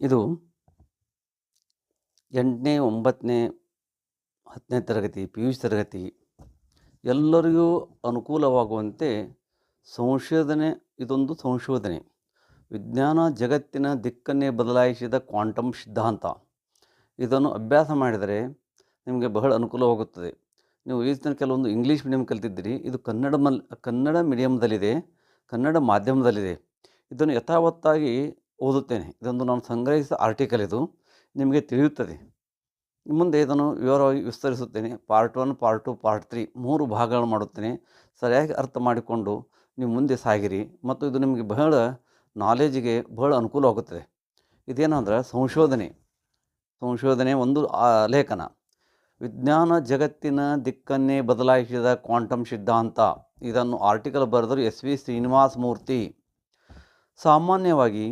ಇದು ಎಂಟನೇ, ಒಂಬತ್ತನೇ, ಹತ್ತನೇ ತರಗತಿ ಪಿ ಯು ಸಿ ತರಗತಿ ಎಲ್ಲರಿಗೂ ಅನುಕೂಲವಾಗುವಂತೆ ಸಂಶೋಧನೆ, ಇದೊಂದು ಸಂಶೋಧನೆ. ವಿಜ್ಞಾನ ಜಗತ್ತಿನ ದಿಕ್ಕನ್ನೇ ಬದಲಾಯಿಸಿದ ಕ್ವಾಂಟಮ್ ಸಿದ್ಧಾಂತ. ಇದನ್ನು ಅಭ್ಯಾಸ ಮಾಡಿದರೆ ನಿಮಗೆ ಬಹಳ ಅನುಕೂಲವಾಗುತ್ತದೆ. ನೀವು ಈ ತನಕ ಕೆಲವೊಂದು ಇಂಗ್ಲೀಷ್ ಮೀಡಿಯಂ ಕಲಿತಿದ್ದೀರಿ. ಇದು ಕನ್ನಡ ಮಲ್ ಕನ್ನಡ ಮೀಡಿಯಮ್ದಲ್ಲಿದೆ ಕನ್ನಡ ಮಾಧ್ಯಮದಲ್ಲಿದೆ. ಇದನ್ನು ಯಥಾವತ್ತಾಗಿ ಓದುತ್ತೇನೆ. ಇದೊಂದು ನಾನು ಸಂಗ್ರಹಿಸಿದ ಆರ್ಟಿಕಲ್ ಇದು. ನಿಮಗೆ ತಿಳಿಯುತ್ತದೆ. ಮುಂದೆ ಇದನ್ನು ವಿವರವಾಗಿ ವಿಸ್ತರಿಸುತ್ತೇನೆ. Part one part two part three ಮೂರು ಭಾಗಗಳನ್ನು ಮಾಡುತ್ತೇನೆ. ಸರಿಯಾಗಿ ಅರ್ಥ ಮಾಡಿಕೊಂಡು ನೀವು ಮುಂದೆ ಸಾಗಿರಿ ಮತ್ತು ಇದು ನಿಮಗೆ ಬಹಳ ನಾಲೆಜಿಗೆ ಬಹಳ ಅನುಕೂಲವಾಗುತ್ತದೆ ಇದೇನಂದ್ರೆ ಸಂಶೋಧನೆ. ಸಂಶೋಧನೆ ಒಂದು ಲೇಖನ. ವಿಜ್ಞಾನ ಜಗತ್ತಿನ ದಿಕ್ಕನ್ನೇ ಬದಲಾಯಿಸಿದ ಕ್ವಾಂಟಮ್ ಸಿದ್ಧಾಂತ. ಇದನ್ನು ಆರ್ಟಿಕಲ್ ಬರೆದರು ಎಸ್ ವಿ ಶ್ರೀನಿವಾಸ ಮೂರ್ತಿ. ಸಾಮಾನ್ಯವಾಗಿ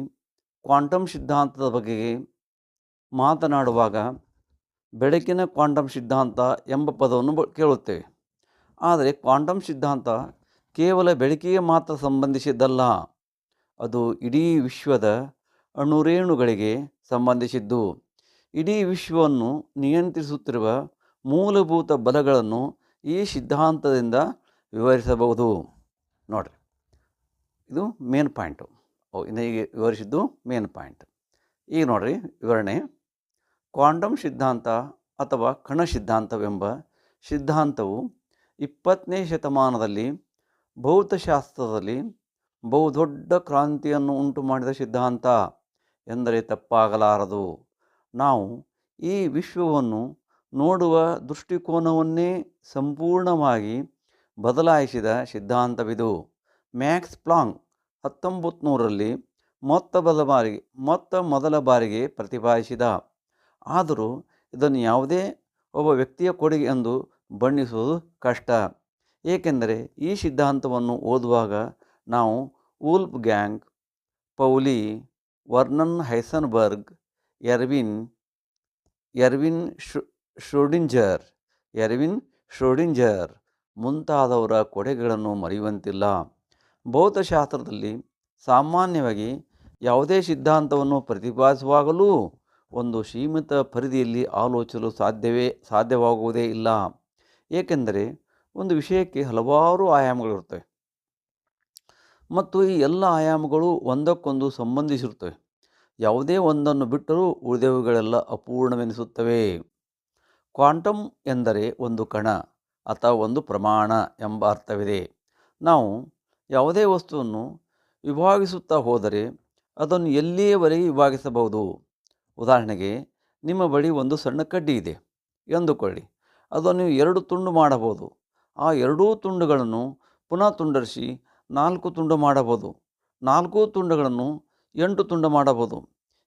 ಕ್ವಾಂಟಮ್ ಸಿದ್ಧಾಂತದ ಬಗ್ಗೆ ಮಾತನಾಡುವಾಗ ಬೆಳಕಿನ ಕ್ವಾಂಟಮ್ ಸಿದ್ಧಾಂತ ಎಂಬ ಪದವನ್ನು ಕೇಳುತ್ತೇವೆ. ಆದರೆ ಕ್ವಾಂಟಮ್ ಸಿದ್ಧಾಂತ ಕೇವಲ ಬೆಳಕಿಗೆ ಮಾತ್ರ ಸಂಬಂಧಿಸಿದ್ದಲ್ಲ. ಅದು ಇಡೀ ವಿಶ್ವದ ಅಣುರೇಣುಗಳಿಗೆ ಸಂಬಂಧಿಸಿದ್ದು. ಇಡೀ ವಿಶ್ವವನ್ನು ನಿಯಂತ್ರಿಸುತ್ತಿರುವ ಮೂಲಭೂತ ಬಲಗಳನ್ನು ಈ ಸಿದ್ಧಾಂತದಿಂದ ವಿವರಿಸಬಹುದು. ನೋಡಿರಿ. ಇದು ಮೇನ್ ಪಾಯಿಂಟು ಈಗ ವಿವರಿಸಿದ್ದು ಮೇನ್ ಪಾಯಿಂಟ್ ಈಗ ನೋಡಿರಿ, ವಿವರಣೆ. ಕ್ವಾಂಟಮ್ ಸಿದ್ಧಾಂತ ಅಥವಾ ಕಣ ಸಿದ್ಧಾಂತವೆಂಬ ಸಿದ್ಧಾಂತವು ಇಪ್ಪತ್ತನೇ ಶತಮಾನದಲ್ಲಿ ಭೌತಶಾಸ್ತ್ರದಲ್ಲಿ ಬಹುದೊಡ್ಡ ಕ್ರಾಂತಿಯನ್ನು ಉಂಟು ಮಾಡಿದ ಸಿದ್ಧಾಂತ ಎಂದರೆ ತಪ್ಪಾಗಲಾರದು. ನಾವು ಈ ವಿಶ್ವವನ್ನು ನೋಡುವ ದೃಷ್ಟಿಕೋನವನ್ನೇ ಸಂಪೂರ್ಣವಾಗಿ ಬದಲಾಯಿಸಿದ ಸಿದ್ಧಾಂತವಿದು. ಮ್ಯಾಕ್ಸ್ ಪ್ಲಾಂಕ್ ಹತ್ತೊಂಬತ್ತು ನೂರರಲ್ಲಿ ಮೊತ್ತ ಬಲ ಬಾರಿಗೆ, ಮೊತ್ತ ಮೊದಲ ಬಾರಿಗೆ ಪ್ರತಿಪಾದಿಸಿದ. ಆದರೂ ಇದನ್ನು ಯಾವುದೇ ಒಬ್ಬ ವ್ಯಕ್ತಿಯ ಕೊಡುಗೆ ಎಂದು ಬಣ್ಣಿಸುವುದು ಕಷ್ಟ. ಏಕೆಂದರೆ ಈ ಸಿದ್ಧಾಂತವನ್ನು ಓದುವಾಗ ನಾವು Wolfgang Pauli, Werner Heisenberg, Erwin Erwin Schrodinger Erwin Schrodinger ಮುಂತಾದವರ ಕೊಡುಗೆಗಳನ್ನು ಮರೆಯುವಂತಿಲ್ಲ. ಭೌತಶಾಸ್ತ್ರದಲ್ಲಿ ಸಾಮಾನ್ಯವಾಗಿ ಯಾವುದೇ ಸಿದ್ಧಾಂತವನ್ನು ಪ್ರತಿಪಾದಿಸುವಾಗಲೂ ಒಂದು ಸೀಮಿತ ಪರಿಧಿಯಲ್ಲಿ ಆಲೋಚಿಸಲು ಸಾಧ್ಯವೇ, ಸಾಧ್ಯವಾಗುವುದೇ ಇಲ್ಲ. ಏಕೆಂದರೆ ಒಂದು ವಿಷಯಕ್ಕೆ ಹಲವಾರು ಆಯಾಮಗಳಿರುತ್ತವೆ. ಮತ್ತು ಈ ಎಲ್ಲ ಆಯಾಮಗಳು ಒಂದಕ್ಕೊಂದು ಸಂಬಂಧಿಸಿರುತ್ತವೆ. ಯಾವುದೇ ಒಂದನ್ನು ಬಿಟ್ಟರೂ ಉಳಿದವುಗಳೆಲ್ಲ ಅಪೂರ್ಣವೆನಿಸುತ್ತವೆ. ಕ್ವಾಂಟಮ್ ಎಂದರೆ ಒಂದು ಕಣ ಅಥವಾ ಒಂದು ಪ್ರಮಾಣ ಎಂಬ ಅರ್ಥವಿದೆ. ನಾವು ಯಾವುದೇ ವಸ್ತುವನ್ನು ವಿಭಾಗಿಸುತ್ತಾ ಹೋದರೆ ಅದನ್ನು ಎಲ್ಲಿಯವರೆಗೆ ವಿಭಾಗಿಸಬಹುದು? ಉದಾಹರಣೆಗೆ, ನಿಮ್ಮ ಬಳಿ ಒಂದು ಸಣ್ಣ ಕಡ್ಡಿ ಇದೆ, ಎಂದುಕೊಳ್ಳಿ. ಅದನ್ನು ಎರಡು ತುಂಡು ಮಾಡಬಹುದು. ಆ ಎರಡೂ ತುಂಡುಗಳನ್ನು ಪುನಃ ತುಂಡರಿಸಿ ನಾಲ್ಕು ತುಂಡು ಮಾಡಬಹುದು. ನಾಲ್ಕು ತುಂಡುಗಳನ್ನು ಎಂಟು ತುಂಡು ಮಾಡಬಹುದು.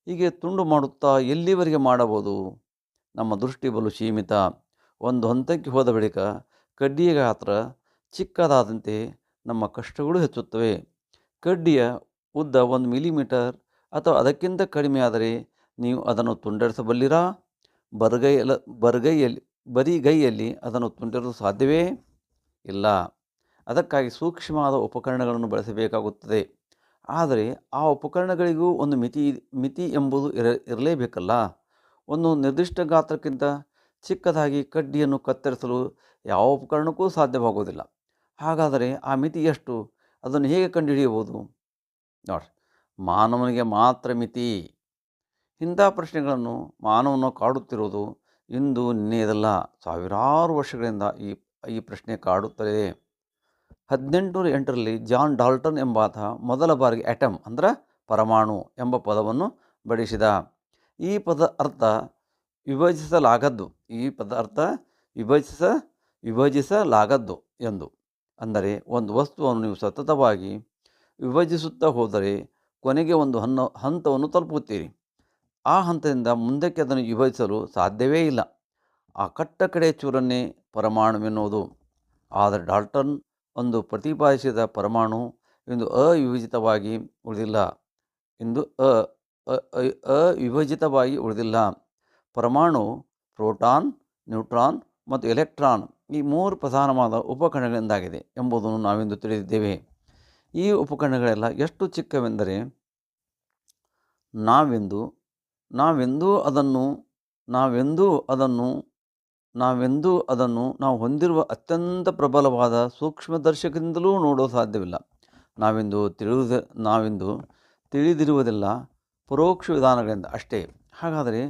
ಹೀಗೆ ತುಂಡು ಮಾಡುತ್ತಾ ಎಲ್ಲಿವರೆಗೆ ಮಾಡಬಹುದು? ನಮ್ಮ ದೃಷ್ಟಿ ಬಲು ಸೀಮಿತ. ಒಂದು ಹಂತಕ್ಕೆ ಹೋದ ಬಳಿಕ ಕಡ್ಡಿಯ ಗಾತ್ರ ಚಿಕ್ಕದಾದಂತೆ ನಮ್ಮ ಕಷ್ಟಗಳು ಹೆಚ್ಚುತ್ತವೆ. ಕಡ್ಡಿಯ ಉದ್ದ ಒಂದು ಮಿಲಿಮೀಟರ್ ಅಥವಾ ಅದಕ್ಕಿಂತ ಕಡಿಮೆಯಾದರೆ ನೀವು ಅದನ್ನು ತುಂಡರಿಸಬಲ್ಲಿರಾ? ಬರಗೈಯಲ್ಲ ಬರಗೈಯಲ್ಲಿ ಬರಿಗೈಯಲ್ಲಿ ಅದನ್ನು ತುಂಡರಿಸಲು ಸಾಧ್ಯವೇ? ಇಲ್ಲ. ಅದಕ್ಕಾಗಿ ಸೂಕ್ಷ್ಮವಾದ ಉಪಕರಣಗಳನ್ನು ಬಳಸಬೇಕಾಗುತ್ತದೆ. ಆದರೆ ಆ ಉಪಕರಣಗಳಿಗೂ ಒಂದು ಮಿತಿ ಮಿತಿ ಎಂಬುದು ಇರ, ಇರಲೇಬೇಕಲ್ಲ? ಒಂದು ನಿರ್ದಿಷ್ಟ ಗಾತ್ರಕ್ಕಿಂತ ಚಿಕ್ಕದಾಗಿ ಕಡ್ಡಿಯನ್ನು ಕತ್ತರಿಸಲು ಯಾವ ಉಪಕರಣಕ್ಕೂ ಸಾಧ್ಯವಾಗುವುದಿಲ್ಲ. ಹಾಗಾದರೆ ಆ ಮಿತಿ ಎಷ್ಟು? ಅದನ್ನು ಹೇಗೆ ಕಂಡುಹಿಡಿಯಬಹುದು? ನೋಡಿ ಮಾನವನಿಗೆ ಮಾತ್ರ ಮಿತಿ. ಇಂಥ ಪ್ರಶ್ನೆಗಳನ್ನು ಮಾನವನು ಕಾಡುತ್ತಿರುವುದು ಇಂದು ನಿನ್ನೆಯದಲ್ಲ. ಸಾವಿರಾರು ವರ್ಷಗಳಿಂದ ಈ ಈ ಪ್ರಶ್ನೆ ಕಾಡುತ್ತದೆ ಹದಿನೆಂಟುನೂರ ಎಂಟರಲ್ಲಿ ಜಾನ್ ಡಾಲ್ಟನ್ ಎಂಬಾತ ಮೊದಲ ಬಾರಿಗೆ ಅಟಮ್ ಅಂದ್ರೆ ಪರಮಾಣು ಎಂಬ ಪದವನ್ನು ಬಡಿಸಿದ. ಈ ಪದ ಅರ್ಥ ವಿಭಜಿಸಲಾಗದ್ದು. ಈ ಪದ ಅರ್ಥ ವಿಭಜಿಸ, ವಿಭಜಿಸಲಾಗದ್ದು ಎಂದು. ಅಂದರೆ ಒಂದು ವಸ್ತುವನ್ನು ನೀವು ಸತತವಾಗಿ ವಿಭಜಿಸುತ್ತಾ ಹೋದರೆ ಕೊನೆಗೆ ಒಂದು ಹನ್ನ, ಹಂತವನ್ನು ತಲುಪುತ್ತೀರಿ. ಆ ಹಂತದಿಂದ ಮುಂದಕ್ಕೆ ಅದನ್ನು ವಿಭಜಿಸಲು ಸಾಧ್ಯವೇ ಇಲ್ಲ. ಆ ಕಟ್ಟ ಕಡೆ ಚೂರನ್ನೇ ಪರಮಾಣುವೆನ್ನುವುದು. ಆದರೆ ಡಾಲ್ಟನ್ ಒಂದು ಪ್ರತಿಪಾದಿಸಿದ ಪರಮಾಣು ಎಂದು ಅವಿಭಜಿತವಾಗಿ ಉಳಿದಿಲ್ಲ. ಅ- ಅ- ಅವಿಭಜಿತವಾಗಿ ಉಳಿದಿಲ್ಲ. ಪರಮಾಣು ಪ್ರೋಟಾನ್, ನ್ಯೂಟ್ರಾನ್ ಮತ್ತು ಎಲೆಕ್ಟ್ರಾನ್ ಈ ಮೂರು ಪ್ರಧಾನವಾದ ಉಪಕರಣಗಳಿಂದಾಗಿದೆ ಎಂಬುದನ್ನು ನಾವಿಂದು ತಿಳಿದಿದ್ದೇವೆ. ಈ ಉಪಕರಣಗಳೆಲ್ಲ ಎಷ್ಟು ಚಿಕ್ಕವೆಂದರೆ ನಾವೆಂದು, ನಾವೆಂದೂ ಅದನ್ನು ನಾವೆಂದೂ ಅದನ್ನು ನಾವೆಂದೂ ಅದನ್ನು ನಾವು ಹೊಂದಿರುವ ಅತ್ಯಂತ ಪ್ರಬಲವಾದ ಸೂಕ್ಷ್ಮದರ್ಶಕದಿಂದಲೂ ನೋಡಲು ಸಾಧ್ಯವಿಲ್ಲ. ನಾವೆಂದು ತಿಳಿಯುವುದ ನಾವೆಂದು ತಿಳಿದಿರುವುದೆಲ್ಲ, ಪರೋಕ್ಷ ವಿಧಾನಗಳಿಂದ ಅಷ್ಟೇ. ಹಾಗಾದರೆ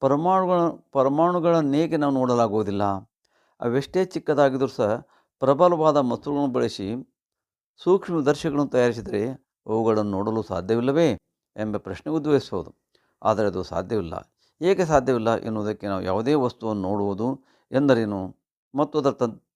ಪರಮಾಣುಗಳ, ಪರಮಾಣುಗಳನ್ನೇಕೆ ನಾವು ನೋಡಲಾಗುವುದಿಲ್ಲ? ಅವೆಷ್ಟೇ ಚಿಕ್ಕದಾಗಿದ್ದರೂ ಸಹ ಪ್ರಬಲವಾದ ಮಸ್ತುಗಳನ್ನು ಬಳಸಿ ಸೂಕ್ಷ್ಮದರ್ಶಿಗಳನ್ನು ತಯಾರಿಸಿದರೆ ಅವುಗಳನ್ನು ನೋಡಲು ಸಾಧ್ಯವಿಲ್ಲವೇ ಎಂಬ ಪ್ರಶ್ನೆ ಉದ್ಭವಿಸಬಹುದು. ಆದರೆ ಅದು ಸಾಧ್ಯವಿಲ್ಲ. ಏಕೆ ಸಾಧ್ಯವಿಲ್ಲ ಎನ್ನುವುದಕ್ಕೆ ನಾವು ಯಾವುದೇ ವಸ್ತುವನ್ನು ನೋಡುವುದು ಎಂದರೇನು? ಮತ್ತು ಅದರ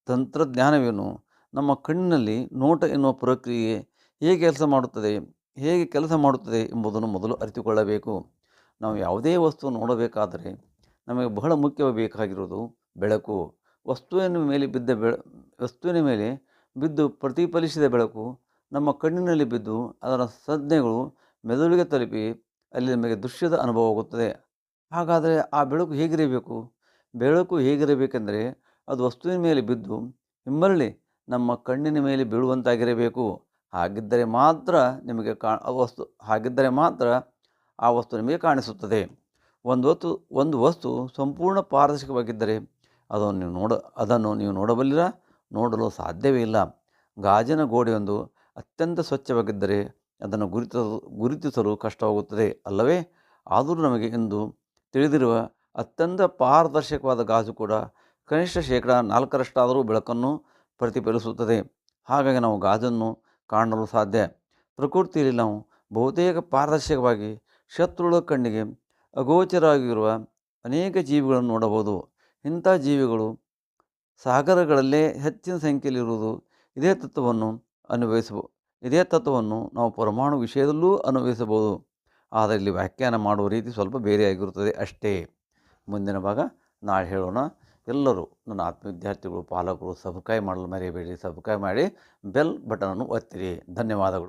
ತಂತ್ರಜ್ಞಾನವೇನು? ನಮ್ಮ ಕಣ್ಣಿನಲ್ಲಿ ನೋಟ ಎನ್ನುವ ಪ್ರಕ್ರಿಯೆ ಹೇಗೆ ಕೆಲಸ ಮಾಡುತ್ತದೆ? ಹೇಗೆ ಕೆಲಸ ಮಾಡುತ್ತದೆ ಎಂಬುದನ್ನು ಮೊದಲು ಅರಿತುಕೊಳ್ಳಬೇಕು. ನಾವು ಯಾವುದೇ ವಸ್ತು ನೋಡಬೇಕಾದರೆ ನಮಗೆ ಬಹಳ ಮುಖ್ಯವಾಗಿ ಬೇಕಾಗಿರುವುದು ಬೆಳಕು. ವಸ್ತುವಿನ ಮೇಲೆ ಬಿದ್ದ ಬೆಳ, ವಸ್ತುವಿನ ಮೇಲೆ ಬಿದ್ದು ಪ್ರತಿಫಲಿಸಿದ ಬೆಳಕು ನಮ್ಮ ಕಣ್ಣಿನಲ್ಲಿ ಬಿದ್ದು ಅದರ ಸಂಜ್ಞೆಗಳು ಮೆದುಳಿಗೆ ತಲುಪಿ ಅಲ್ಲಿ ನಮಗೆ ದೃಶ್ಯದ ಅನುಭವವಾಗುತ್ತದೆ ಹಾಗಾದರೆ ಆ ಬೆಳಕು ಹೇಗಿರಬೇಕು? ಬೆಳಕು ಹೇಗಿರಬೇಕೆಂದರೆ ಅದು ವಸ್ತುವಿನ ಮೇಲೆ ಬಿದ್ದು ಹಿಮ್ಮರಳಿ ನಮ್ಮ ಕಣ್ಣಿನ ಮೇಲೆ ಬೀಳುವಂತಾಗಿರಬೇಕು. ಹಾಗಿದ್ದರೆ ಮಾತ್ರ ನಿಮಗೆ ಕಾ ವಸ್ತು, ಹಾಗಿದ್ದರೆ ಮಾತ್ರ ಆ ವಸ್ತು ನಿಮಗೆ ಕಾಣಿಸುತ್ತದೆ. ಒಂದು ವಸ್ತು ಒಂದು ವಸ್ತು ಸಂಪೂರ್ಣ ಪಾರದರ್ಶಕವಾಗಿದ್ದರೆ ಅದನ್ನು ನೀವು ನೋಡ, ಅದನ್ನು ನೀವು ನೋಡಬಲ್ಲಿರ? ನೋಡಲು ಸಾಧ್ಯವೇ ಇಲ್ಲ. ಗಾಜಿನ ಗೋಡೆಯೊಂದು ಅತ್ಯಂತ ಸ್ವಚ್ಛವಾಗಿದ್ದರೆ ಅದನ್ನು ಗುರುತಿಸಲು ಗುರುತಿಸಲು ಕಷ್ಟವಾಗುತ್ತದೆ ಅಲ್ಲವೇ? ಆದರೂ ನಮಗೆ ಎಂದು ತಿಳಿದಿರುವ ಅತ್ಯಂತ ಪಾರದರ್ಶಕವಾದ ಗಾಜು ಕೂಡ ಕನಿಷ್ಠ ಶೇಕಡ ನಾಲ್ಕರಷ್ಟಾದರೂ ಬೆಳಕನ್ನು ಪ್ರತಿಫಲಿಸುತ್ತದೆ. ಹಾಗಾಗಿ ನಾವು ಗಾಜನ್ನು ಕಾಣಲು ಸಾಧ್ಯ. ಪ್ರಕೃತಿಯಲ್ಲಿ ನಾವು ಬಹುತೇಕ ಪಾರದರ್ಶಕವಾಗಿ ಶತ್ರುಗಳ ಕಣ್ಣಿಗೆ ಅಗೋಚರವಾಗಿರುವ ಅನೇಕ ಜೀವಿಗಳನ್ನು ನೋಡಬಹುದು. ಇಂಥ ಜೀವಿಗಳು ಸಾಗರಗಳಲ್ಲೇ ಹೆಚ್ಚಿನ ಸಂಖ್ಯೆಯಲ್ಲಿರುವುದು ಇದೇ ತತ್ವವನ್ನು ಅನ್ವಯಿಸಬಹುದು ಇದೇ ತತ್ವವನ್ನು ನಾವು ಪರಮಾಣು ವಿಷಯದಲ್ಲೂ ಅನ್ವಯಿಸಬಹುದು ಆದರೆ ಇಲ್ಲಿ ವ್ಯಾಖ್ಯಾನ ಮಾಡುವ ರೀತಿ ಸ್ವಲ್ಪ ಬೇರೆಯಾಗಿರುತ್ತದೆ ಅಷ್ಟೇ. ಮುಂದಿನ ಭಾಗ ನಾಳೆ ಹೇಳೋಣ. ಎಲ್ಲರೂ ನನ್ನ ಆತ್ಮ ವಿದ್ಯಾರ್ಥಿಗಳು ಪಾಲಕರು, ಸಬ್ಸ್ಕ್ರೈಬ್ ಮಾಡಲು ಮರೆಯಬೇಡಿ. ಸಬ್ಸ್ಕ್ರೈಬ್ ಮಾಡಿ ಬೆಲ್ ಬಟನನ್ನು ಒತ್ತಿರಿ. ಧನ್ಯವಾದಗಳು.